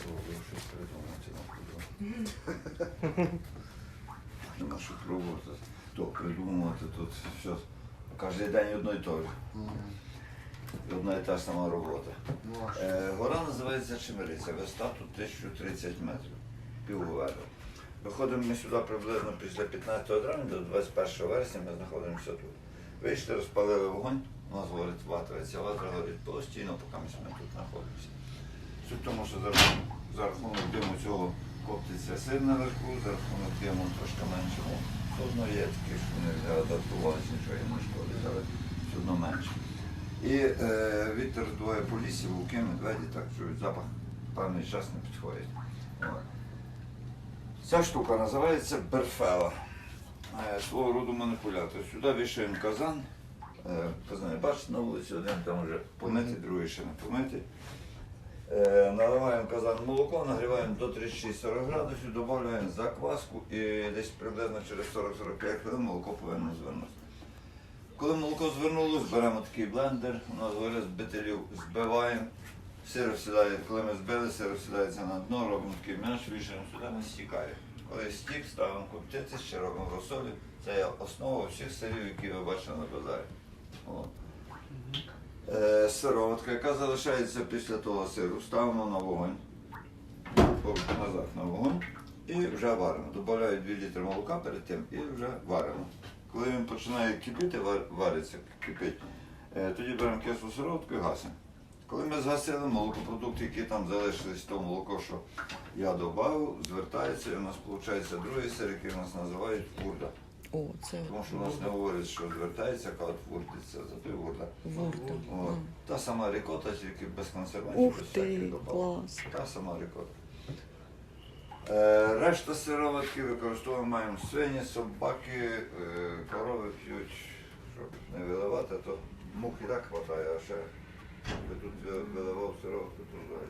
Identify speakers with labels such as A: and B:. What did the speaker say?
A: Щось. Нема що пробувати. То придумувати тут все. Кожен день одно і те ж. Одна і та ж сама робота.
B: Ну?
A: Е, Гора називається Чемериця, висота тут 1030 метрів, півверу. Виходимо ми сюди приблизно після 15 травня до 21 вересня ми знаходимося тут. Вийшли, розпалили вогонь, у нас горить ватра, ватра горить постійно, поки ми тут знаходимося. Суть тому, що за, рахунок- за рахунок диму цього коптиться сир наверху, за рахунок диму трошки менше. Ну, все одно є такі, що вони вже адаптувалися, нічого їм не шкодить, але все одно менше. І е, вітер дує по лісі, вовки, медведі, так чують запах певний час не підходить. От. Ця штука називається берфела. Е, свого роду маніпулятор. Сюди вішаємо казан. Е, казан, бачите, на вулиці один там вже помитий, другий ще не помитий. Е, наливаємо казан молоко, нагріваємо до 36-40 градусів, додаємо закваску і десь приблизно через 40-45 хвилин молоко повинно звернутися. Коли молоко звернулося, беремо такий блендер, у нас говорить, з бителів збиваємо, сир сідає, коли ми збили, сир сідається на дно, робимо такий м'яч, вішаємо сюди, він стікає. Коли стік, ставимо коптити, ще робимо розсолі. Це є основа всіх сирів, які ви бачите на базарі. От. Е, сироватка, яка залишається після того сиру, ставимо на вогонь, назад на вогонь і вже варимо. Добавляю 2 літри молока перед тим і вже варимо. Коли він починає кипіти, вариться, кипить, е, тоді беремо кислу сироватку і гасимо. Коли ми згасили молокопродукти, які там залишились, то молоко, що я додав, звертається, і у нас виходить другий сир, який у нас називають вурда.
C: О, це
A: Тому що у нас не говорять, що звертається, коли вурдиться, зато й вурда. От. Та сама рікота, тільки без консервантів,
C: Ух
A: без
C: ти,
A: всяких добавок.
C: клас.
A: Та сама рікота. Е, решта сироватки використовуємо маємо свині, собаки, е, корови п'ють, щоб не виливати, то мух і так хватає, а ще би тут ви- виливав сироватку, то взагалі.